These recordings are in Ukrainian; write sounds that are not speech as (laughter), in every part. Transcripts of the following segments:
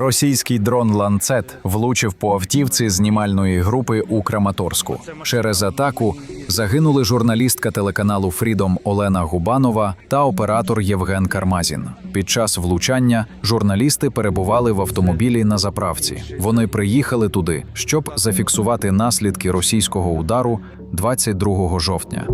Російський дрон Ланцет влучив по автівці знімальної групи у Краматорську. Через атаку загинули журналістка телеканалу Фрідом Олена Губанова та оператор Євген Кармазін. Під час влучання журналісти перебували в автомобілі на заправці. Вони приїхали туди, щоб зафіксувати наслідки російського удару 22 жовтня.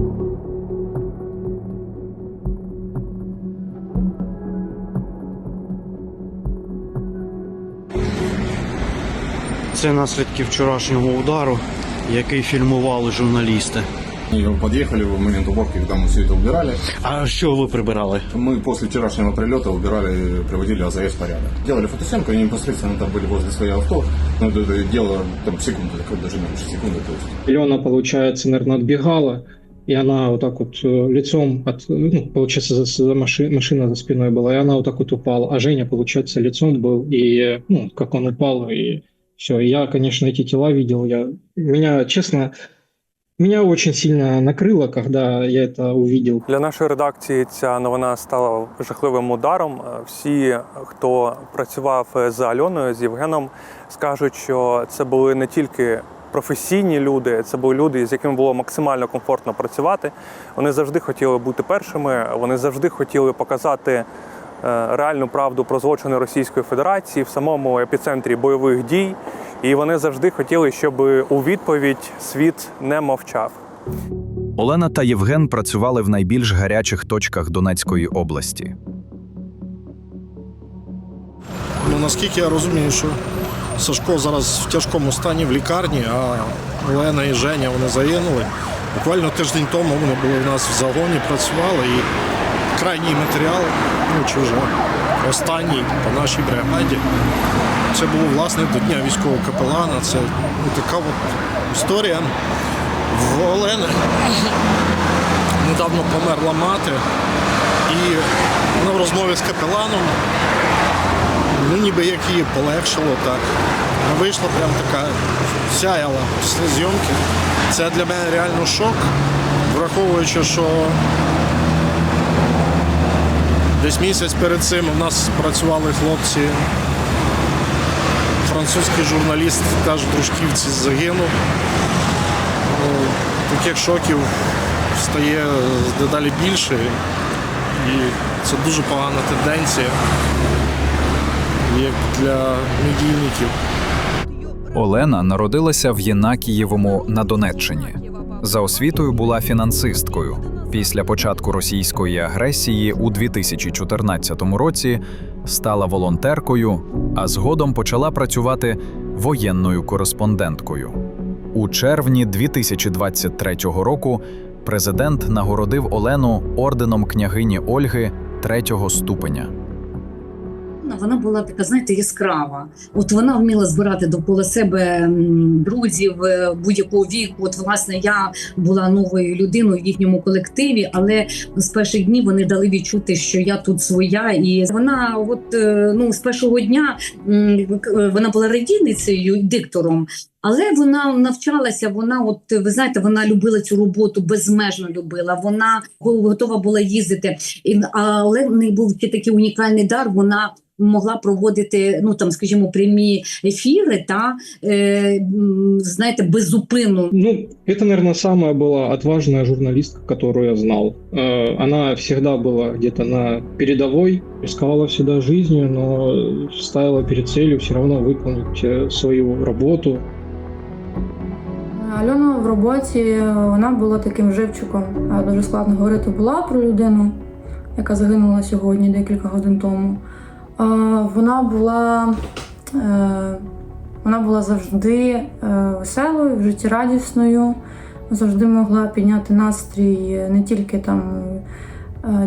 Це наслідки вчорашнього удару, який фільмували журналісти. Мы подъехали в момент уборки, когда мы все это убирали. А що ви прибирали? Мы после вчерашнего прилета убирали, приводили АЗС в порядок. Делали фотосъемку, они непосредственно там были возле своего авто. Но это, это дело там секунды, такой даже меньше секунды. То есть. Алена, получается, наверное, отбегала, и она вот так вот э, лицом, от, ну, получается, за, за маши- машина за спиной была, и она вот так вот упала. А Женя, получается, лицом был, и, э, ну, как он упал, и все. Я, конечно, эти тела видел. Я, меня, честно, меня очень сильно накрыло, когда я это увидел. Для нашої редакції ця новина стала жахливим ударом. Е, Всі, хто працював з Альоною, з Євгеном, скажуть, що це були не тільки професійні люди, це були люди, з якими було максимально комфортно працювати. Вони завжди хотіли бути першими, вони завжди хотіли показати е, реальну правду про злочини Російської Федерації в самому епіцентрі бойових дій. І вони завжди хотіли, щоб у відповідь світ не мовчав. Олена та Євген працювали в найбільш гарячих точках Донецької області. Ну, наскільки я розумію, що Сашко зараз в тяжкому стані в лікарні, а Олена і Женя вони загинули. Буквально тиждень тому вони були в нас в загоні, працювали і крайній матеріал, ну чи останній по нашій бригаді. Це було власне до Дня військового капелана. Це ну, така от історія. В Олени недавно померла мати, і вона в розмові з капеланом ну ніби як її полегшило так. Вона вийшла прям така, сяяла після зйомки. Це для мене реально шок, враховуючи, що десь місяць перед цим у нас працювали хлопці. Французький журналіст теж в Дружківці загинув. Ну, Таких шоків стає дедалі більше. І це дуже погана тенденція як для медійників. Олена народилася в Єнакієвому на Донеччині. За освітою була фінансисткою. Після початку російської агресії у 2014 році стала волонтеркою, а згодом почала працювати воєнною кореспонденткою. У червні 2023 року президент нагородив Олену орденом княгині Ольги третього ступеня. Вона була така, знаєте, яскрава. От вона вміла збирати довкола себе друзів е, будь-якого віку. От, власне, я була новою людиною в їхньому колективі, але з перших днів вони дали відчути, що я тут своя, і вона, от е, ну з першого дня е, вона була радійницею, диктором. Але вона навчалася. Вона, от ви знаєте, вона любила цю роботу, безмежно любила. Вона готова була їздити. І, але в неї був ще такий унікальний дар. Вона могла проводити, ну там, скажімо, прямі ефіри, та е, м, знаєте, безупинно. Ну, это, наверное, самая была отважная журналистка, которую я знал. Э, Она всегда была где-то на передовой, рисковала всегда жизнью, но ставила перед целью все равно выполнить э, свою работу. Альона в роботі вона була таким живчиком. Дуже складно говорити була про людину, яка загинула сьогодні, декілька годин тому. Вона була, е, вона була завжди е, веселою, життєрадісною, завжди могла підняти настрій не тільки там е,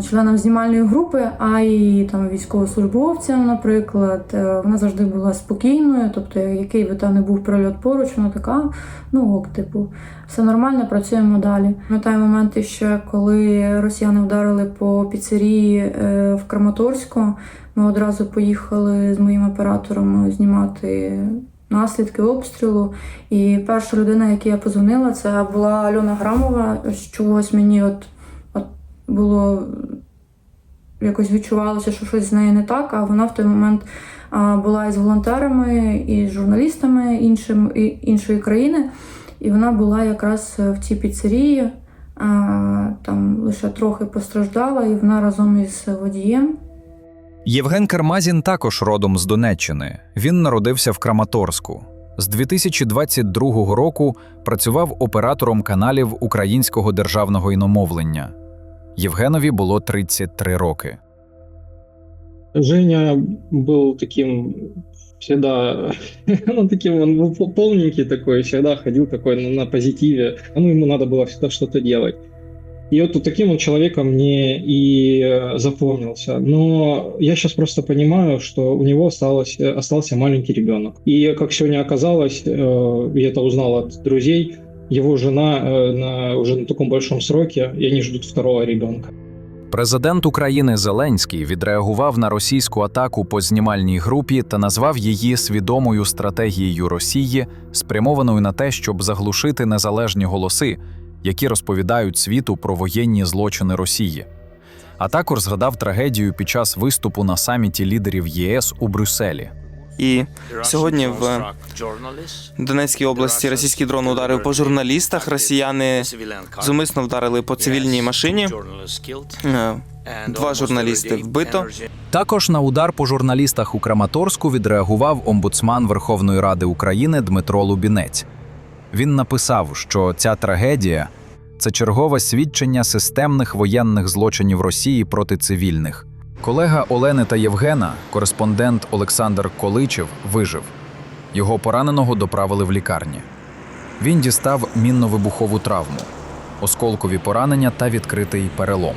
членам знімальної групи, а й там військовослужбовцям, наприклад. Е, Вона завжди була спокійною, тобто, який би там не був прильот поруч, вона така, ну ок, типу, все нормально, працюємо далі. Пам'ятаю моменти ще, коли росіяни вдарили по піцерії е, в Краматорську. Ми одразу поїхали з моїм оператором знімати наслідки обстрілу. І перша людина, якій я позвонила, це була Альона Грамова. З чогось мені от було якось відчувалося, що щось з нею не так. А вона в той момент була із волонтерами, і з журналістами іншим, і, іншої країни. І вона була якраз в цій піцерії, там лише трохи постраждала, і вона разом із водієм Євген Кармазін також родом з Донеччини. Він народився в Краматорську. З 2022 року працював оператором каналів українського державного іномовлення. Євгенові було 33 роки. Женя был таким всегда, (laughs) ну, таким, он был пол- полненький такой, всегда ходил такой на, на позитиве. Ну, ему надо было всегда что-то делать. И вот таким он человеком мне и э, запомнился. Но я сейчас просто понимаю, что у него осталось, э, остался маленький ребенок. И как сегодня оказалось, э, я это узнал от друзей, его жена э, на, уже на таком большом сроке, и они ждут второго ребенка. Президент України Зеленський відреагував на російську атаку по знімальній групі та назвав її свідомою стратегією Росії, спрямованою на те, щоб заглушити незалежні голоси, які розповідають світу про воєнні злочини Росії. А також згадав трагедію під час виступу на саміті лідерів ЄС у Брюсселі. І сьогодні в Донецькій області російський дрон ударив по журналістах. Росіяни зумисно вдарили по цивільній машині. Е, Два журналісти вбито. Також на удар по журналістах у Краматорську відреагував омбудсман Верховної Ради України Дмитро Лубінець. Він написав, що ця трагедія це чергове свідчення системних воєнних злочинів Росії проти цивільних. Колега Олени та Євгена, кореспондент Олександр Количев, вижив. Його пораненого доправили в лікарні. Він дістав мінно-вибухову травму, осколкові поранення та відкритий перелом.